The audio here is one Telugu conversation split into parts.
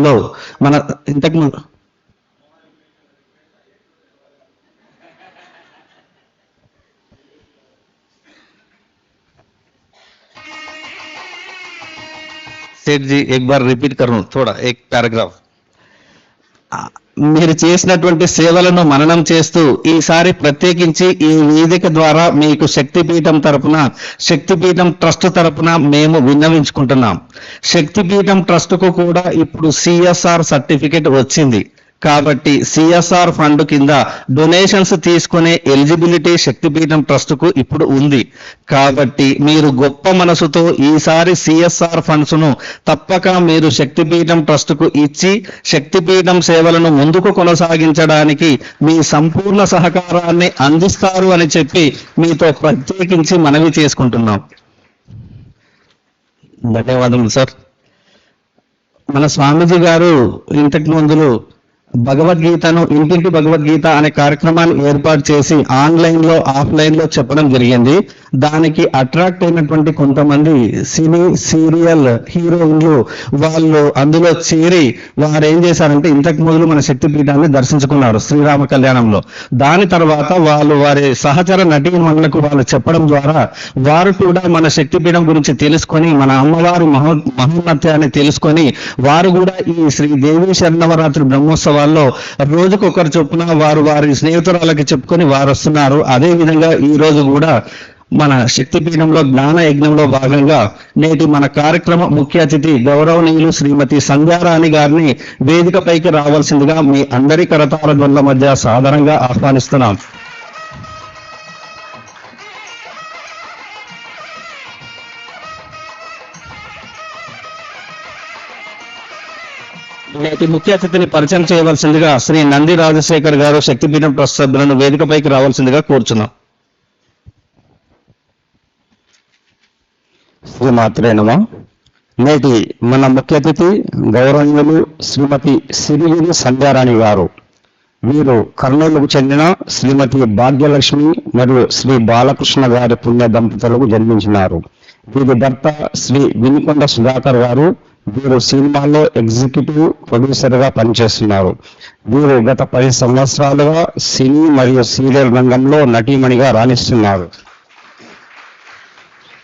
లో మన ఇంతకు ముందు सेठ जी एक बार रिपीट करूं थोड़ा एक पैराग्राफ మీరు చేసినటువంటి సేవలను మననం చేస్తూ ఈసారి ప్రత్యేకించి ఈ వేదిక ద్వారా మీకు శక్తిపీఠం తరపున శక్తిపీఠం ట్రస్ట్ తరపున మేము విన్నవించుకుంటున్నాం. శక్తిపీఠం ట్రస్ట్కు కూడా ఇప్పుడు సిఎస్ఆర్ సర్టిఫికెట్ వచ్చింది. కాబట్టి సిఎస్ఆర్ ఫండ్ కింద డొనేషన్స్ తీసుకునే ఎలిజిబిలిటీ శక్తిపీఠం ట్రస్ట్కు ఇప్పుడు ఉంది. కాబట్టి మీరు గొప్ప మనసుతో ఈసారి సిఎస్ఆర్ ఫండ్స్ను తప్పక మీరు శక్తిపీఠం ట్రస్ట్కు ఇచ్చి శక్తిపీఠం సేవలను ముందుకు కొనసాగించడానికి మీ సంపూర్ణ సహకారాన్ని అందిస్తారు అని చెప్పి మీతో ప్రత్యేకించి మనవి చేసుకుంటున్నాం. ధన్యవాదములు సార్. మన స్వామీజీ గారు ఇంతకు ముందులో భగవద్గీతను ఇంటింటి భగవద్గీత అనే కార్యక్రమాన్ని ఏర్పాటు చేసి ఆన్లైన్లో ఆఫ్లైన్లో చెప్పడం జరిగింది. దానికి అట్రాక్ట్ అయినటువంటి కొంతమంది సినీ సీరియల్ హీరోయిన్లు వాళ్ళు అందులో చేరి వారు ఏం చేశారంటే ఇంతకు మొదలు మన శక్తిపీఠాన్ని దర్శించుకున్నారు శ్రీరామ కళ్యాణంలో. దాని తర్వాత వాళ్ళు వారి సహచర నటీమణులకు వాళ్ళు చెప్పడం ద్వారా వారు కూడా మన శక్తిపీఠం గురించి తెలుసుకొని మన అమ్మవారి మహో మహోన్నత్యాన్ని తెలుసుకొని వారు కూడా ఈ శ్రీ దేవి శరణవరాత్రి వాళ్ళు రోజుకు ఒకరు చొప్పున వారు వారి స్నేహితురాలకి చెప్పుకొని వారు వస్తున్నారు అదే విధంగా ఈ రోజు కూడా మన శక్తిపీఠంలో జ్ఞాన యజ్ఞంలో భాగంగా నేటి మన కార్యక్రమ ముఖ్య అతిథి గౌరవనీయులు శ్రీమతి సంధ్యారాణి గారిని వేదికపైకి రావాల్సిందిగా మీ అందరి కరతాల మధ్య సాధారణంగా ఆహ్వానిస్తున్నాం. నేటి ముఖ్య అతిథిని పరిచయం చేయవలసిందిగా శ్రీ నంది రాజశేఖర్ గారు శక్తిపీఠం ట్రస్ట్ సభ్యులను వేదికపైకి రావాల్సిందిగా కోరుచున్నాం. శ్రీమాత్రే నేటి మన ముఖ్య అతిథి గౌరవీయులు శ్రీమతి సిరిగిరి సంధ్యారాణి గారు. వీరు కర్నూలుకు చెందిన శ్రీమతి భాగ్యలక్ష్మి మరియు శ్రీ బాలకృష్ణ గారి పుణ్య దంపతులకు జన్మించినారు. వీరి భర్త శ్రీ వినుకొండ సుధాకర్ గారు వీరు సినిమాలో ఎగ్జిక్యూటివ్ ప్రొడ్యూసర్గా పనిచేస్తున్నారు. వీరు గత పది సంవత్సరాలుగా సినీ మరియు సీరియల్ రంగంలో నటీమణిగా రాణిస్తున్నారు.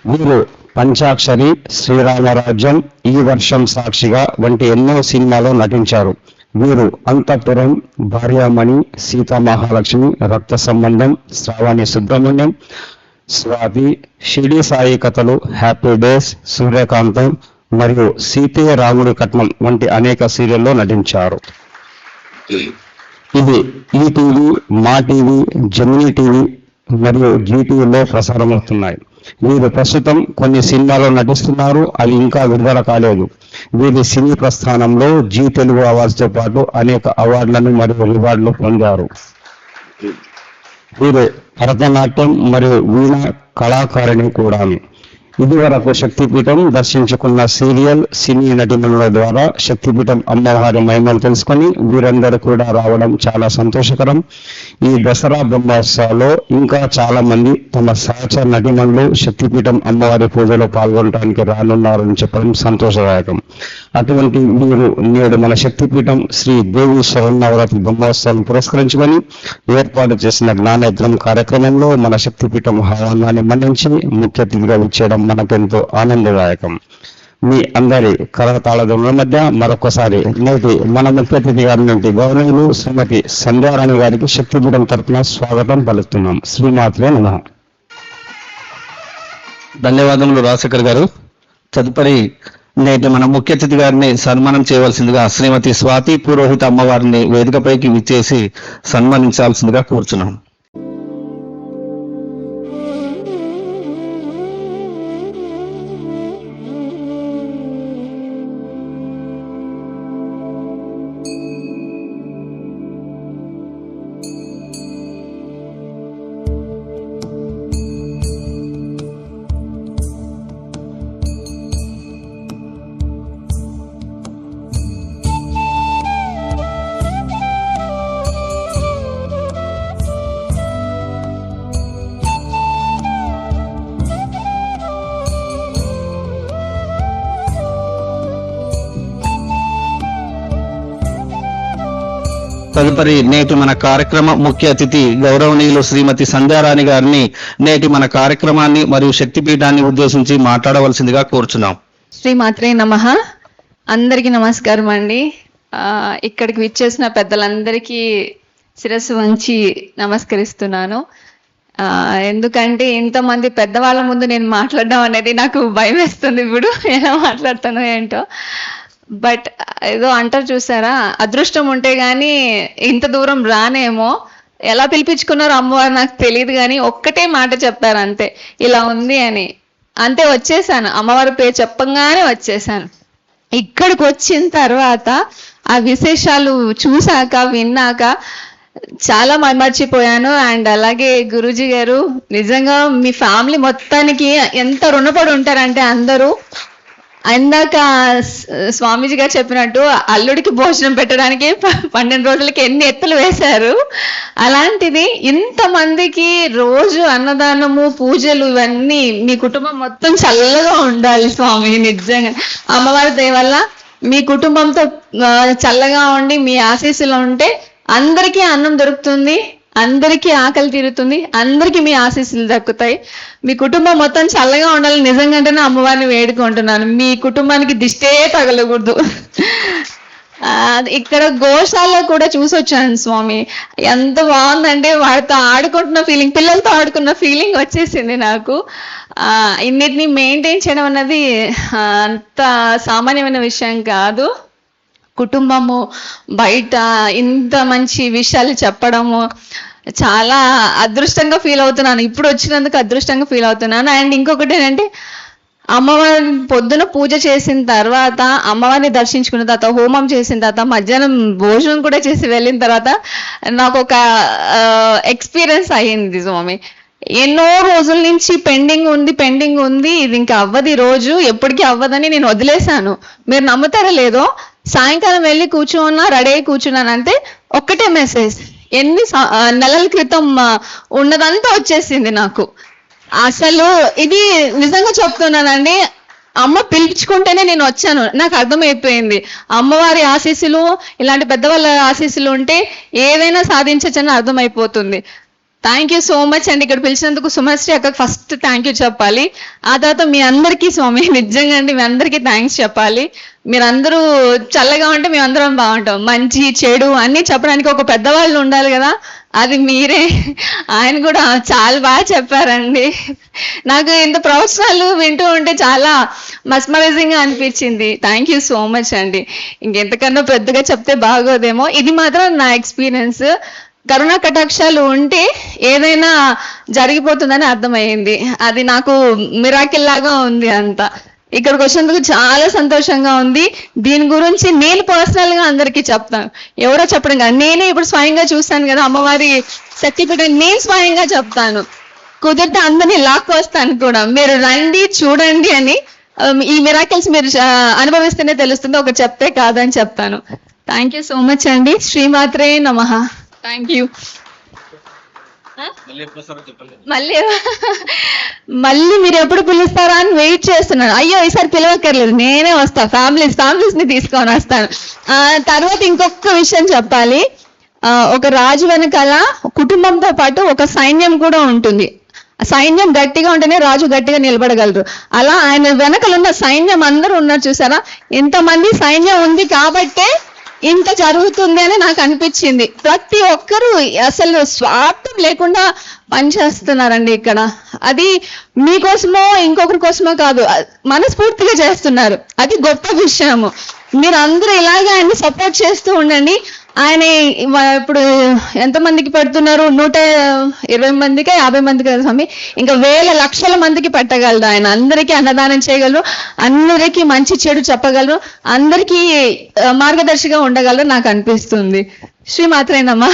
వీరు పంచాక్షరి శ్రీరామరాజ్యం ఈ వర్షం సాక్షిగా వంటి ఎన్నో సినిమాలో నటించారు. వీరు అంతఃపురం భార్యామణి సీతా మహాలక్ష్మి రక్త సంబంధం శ్రావణి సుబ్రహ్మణ్యం స్వాతి షిడి సాయి కథలు హ్యాపీ డేస్ సూర్యకాంతం మరియు సీతే రాముడి కట్నం వంటి అనేక సీరియల్లో నటించారు. ఇది ఈటీవీ మా టీవీ జమినీ టీవీ మరియు జీటీవీలో ప్రసారమవుతున్నాయి. వీరు ప్రస్తుతం కొన్ని సినిమాలు నటిస్తున్నారు అవి ఇంకా విడుదల కాలేదు. వీరి సినీ ప్రస్థానంలో జీ తెలుగు అవార్డ్స్తో పాటు అనేక అవార్డులను మరియు రివార్డులు పొందారు. వీరు భరతనాట్యం మరియు వీణ కళాకారిణి కూడా ఇదివరకు శక్తిపీఠం దర్శించుకున్న సీరియల్ సినీ నటిమణుల ద్వారా శక్తిపీఠం అమ్మవారి మహిమలు తెలుసుకొని వీరందరూ కూడా రావడం చాలా సంతోషకరం. ఈ దసరా బ్రహ్మోత్సవాల్లో ఇంకా చాలా మంది తమ సహచర నటిమణులు శక్తిపీఠం అమ్మవారి పూజలో పాల్గొనడానికి రానున్నారని చెప్పడం సంతోషదాయకం. అటువంటి మీరు నేడు మన శక్తిపీఠం శ్రీ దేవి శరణవరాత్రి బ్రహ్మోత్సవాలను పురస్కరించుకొని ఏర్పాటు చేసిన జ్ఞానయజ్ఞం కార్యక్రమంలో మన శక్తిపీఠం ఆహ్వానాన్ని మన్నించి ముఖ్య అతిథిగా ఇచ్చేయడం మనకెంతో ఆనందదాయకం. మీ అందరి కరతాళదముల మధ్య మరొకసారి నేటి మన ముఖ్య అతిథి గారి నుండి గౌరవులు శ్రీమతి సంధ్యారాణి గారికి శక్తిపీఠం తరపున స్వాగతం పలుస్తున్నాం శ్రీమాత్రే నమ. ధన్యవాదములు రాజశేఖర్ గారు. తదుపరి నేటి మన ముఖ్య అతిథి గారిని సన్మానం చేయవలసిందిగా శ్రీమతి స్వాతి పురోహిత అమ్మవారిని వేదికపైకి విచ్చేసి సన్మానించాల్సిందిగా కోరుచున్నాం. తదుపరి నేటి మన కార్యక్రమ ముఖ్య అతిథి గౌరవనీయులు శ్రీమతి సంధ్యారాణి గారిని నేటి మన కార్యక్రమాన్ని మరియు శక్తిపీఠాన్ని ఉద్దేశించి మాట్లాడవలసిందిగా కోరుచున్నాం. శ్రీ మాత్రే నమ. అందరికీ నమస్కారం అండి. ఆ, ఇక్కడికి విచ్చేసిన పెద్దలందరికీ శిరస్సు వంచి నమస్కరిస్తున్నాను. ఆ, ఎందుకంటే ఇంతమంది పెద్దవాళ్ళ ముందు నేను మాట్లాడడం అనేది నాకు భయం వేస్తుంది ఇప్పుడు ఎలా మాట్లాడతానో ఏంటో. బట్ ఏదో అంటారు చూసారా? అదృష్టం ఉంటే గానీ ఇంత దూరం రానేమో. ఎలా పిలిపించుకున్నారో అమ్మవారు నాకు తెలియదు కానీ ఒక్కటే మాట చెప్పారు అంతే. ఇలా ఉంది అని. అంతే వచ్చేసాను. అమ్మవారి పేరు చెప్పంగానే వచ్చేసాను. ఇక్కడికి వచ్చిన తర్వాత ఆ విశేషాలు చూసాక విన్నాక చాలా మర్చిపోయాను అండ్ అలాగే గురూజీ గారు నిజంగా మీ ఫ్యామిలీ మొత్తానికి ఎంత రుణపడి ఉంటారంటే అందరూ ఇందాక స్వామీజీ గారు చెప్పినట్టు అల్లుడికి భోజనం పెట్టడానికి ప- పన్నెండు రోజులకి ఎన్ని ఎత్తులు వేశారు? అలాంటిది ఇంతమందికి రోజు అన్నదానము పూజలు ఇవన్నీ మీ కుటుంబం మొత్తం చల్లగా ఉండాలి స్వామి నిజంగా. అమ్మవారి దయ వల్ల మీ కుటుంబంతో చల్లగా ఉండి మీ ఆశీస్సులు ఉంటే అందరికీ అన్నం దొరుకుతుంది. అందరికీ ఆకలి తీరుతుంది అందరికీ మీ ఆశీస్సులు దక్కుతాయి. మీ కుటుంబం మొత్తం చల్లగా ఉండాలని నిజంగానే అమ్మవారిని వేడుకుంటున్నాను. మీ కుటుంబానికి దిష్టే తగలకూడదు. ఇక్కడ గోశాలలో కూడా చూసొచ్చాను స్వామి. ఎంత బాగుందంటే వాడితో ఆడుకుంటున్న ఫీలింగ్ పిల్లలతో ఆడుకున్న ఫీలింగ్ వచ్చేసింది నాకు. ఇన్నిటిని మెయింటైన్ చేయడం అన్నది అంత సామాన్యమైన విషయం కాదు. కుటుంబము బయట ఇంత మంచి విషయాలు చెప్పడము చాలా అదృష్టంగా ఫీల్ అవుతున్నాను. ఇప్పుడు వచ్చినందుకు అదృష్టంగా ఫీల్ అవుతున్నాను. అండ్ ఇంకొకటి ఏంటంటే అమ్మవారిని పొద్దున పూజ చేసిన తర్వాత అమ్మవారిని దర్శించుకున్న తర్వాత హోమం చేసిన తర్వాత మధ్యాహ్నం భోజనం కూడా చేసి వెళ్ళిన తర్వాత నాకు ఒక ఎక్స్పీరియన్స్ అయ్యింది స్వామి. ఎన్నో రోజుల నుంచి పెండింగ్ ఉంది పెండింగ్ ఉంది. ఇది ఇంకా అవ్వదు ఈ రోజు. ఎప్పటికీ అవ్వదని నేను వదిలేశాను. మీరు నమ్ముతారా లేదో సాయంకాలం వెళ్ళి కూర్చున్నా రెడీ అయి కూర్చున్నాను అంతే ఒక్కటే మెసేజ్ ఎన్ని నెలల క్రితం ఉన్నదంతా వచ్చేసింది నాకు. అసలు ఇది నిజంగా చెప్తున్నానండి అమ్మ పిలుచుకుంటేనే నేను వచ్చాను. నాకు అర్థమైపోయింది. అమ్మవారి ఆశీస్సులు ఇలాంటి పెద్దవాళ్ళ ఆశీస్సులు ఉంటే ఏదైనా సాధించచ్చని అర్థమైపోతుంది. థ్యాంక్ యూ సో మచ్ అండి ఇక్కడ పిలిచినందుకు సుమశ్రీ అక్కకు ఫస్ట్ థ్యాంక్ యూ చెప్పాలి. ఆ తర్వాత మీ అందరికీ స్వామి నిజంగా అండి మీ అందరికీ థ్యాంక్స్ చెప్పాలి. మీరందరూ చల్లగా ఉంటే మేమందరం బాగుంటాం. మంచి చెడు అన్ని చెప్పడానికి ఒక పెద్దవాళ్ళు ఉండాలి కదా. అది మీరే. ఆయన కూడా చాలా బాగా చెప్పారండి. నాకు ఇంత ప్రవచనాలు వింటూ ఉంటే చాలా మస్మరైజింగ్గా అనిపించింది. థ్యాంక్ యూ సో మచ్ అండి. ఇంకెంతకన్నా పెద్దగా చెప్తే బాగోదేమో. ఇది మాత్రం నా ఎక్స్పీరియన్స్ కరుణ కటాక్షాలు ఉంటే ఏదైనా జరిగిపోతుందని అర్థమైంది అది నాకు మిరాకిల్ లాగా ఉంది అంత. ఇక్కడికి వచ్చినందుకు చాలా సంతోషంగా ఉంది. దీని గురించి నేను పర్సనల్గా అందరికీ చెప్తాను. ఎవరో చెప్పడం కాదు. నేనే ఇప్పుడు స్వయంగా చూస్తాను కదా అమ్మవారి శక్తిపీఠం. నేను స్వయంగా చెప్తాను. కుదిరితే అందరినీ లాక్కు వస్తాను కూడా. మీరు రండి చూడండి అని ఈ మిరాకిల్స్ మీరు అనుభవిస్తేనే తెలుస్తుంది. ఒక చెప్తే కాదని చెప్తాను. థ్యాంక్ యూ సో మచ్ అండి. శ్రీమాత్రే నమ. థ్యాంక్ యూ మళ్ళీ మళ్ళీ మీరు ఎప్పుడు పిలుస్తారా అని వెయిట్ చేస్తున్నాను. అయ్యో ఈసారి పిలవక్కర్లేదు. నేనే వస్తా. ఫ్యామిలీస్ ఫ్యామిలీస్ని తీసుకొని వస్తాను. ఆ, తర్వాత ఇంకొక విషయం చెప్పాలి. ఆ, ఒక రాజు వెనకాల కుటుంబంతో పాటు ఒక సైన్యం కూడా ఉంటుంది. సైన్యం గట్టిగా ఉంటేనే రాజు గట్టిగా నిలబడగలరు. అలా ఆయన వెనకలు ఉన్న సైన్యం అందరూ ఉన్నారు చూసారా? ఇంతమంది సైన్యం ఉంది కాబట్టే ఇంత జరుగుతుంది అని నాకు అనిపించింది ప్రతి ఒక్కరూ అసలు స్వార్థం లేకుండా పనిచేస్తున్నారండి ఇక్కడ. అది మీకోసమో ఇంకొకరి కోసమో కాదు మనస్ఫూర్తిగా చేస్తున్నారు. అది గొప్ప విషయము. మీరు అందరూ ఇలాగే ఆయన్ని సపోర్ట్ చేస్తూ ఉండండి. ఆయన ఇప్పుడు ఎంతమందికి పెడుతున్నారు? నూట ఇరవై మందికి యాభై మందికి కదా స్వామి? ఇంకా వేల లక్షల మందికి పెట్టగలరు ఆయన. అందరికీ అన్నదానం చేయగలరు. అందరికీ మంచి చెడు చెప్పగలరు. అందరికీ మార్గదర్శిగా ఉండగలరు నాకు అనిపిస్తుంది. శ్రీమాత్రేనమ్మా.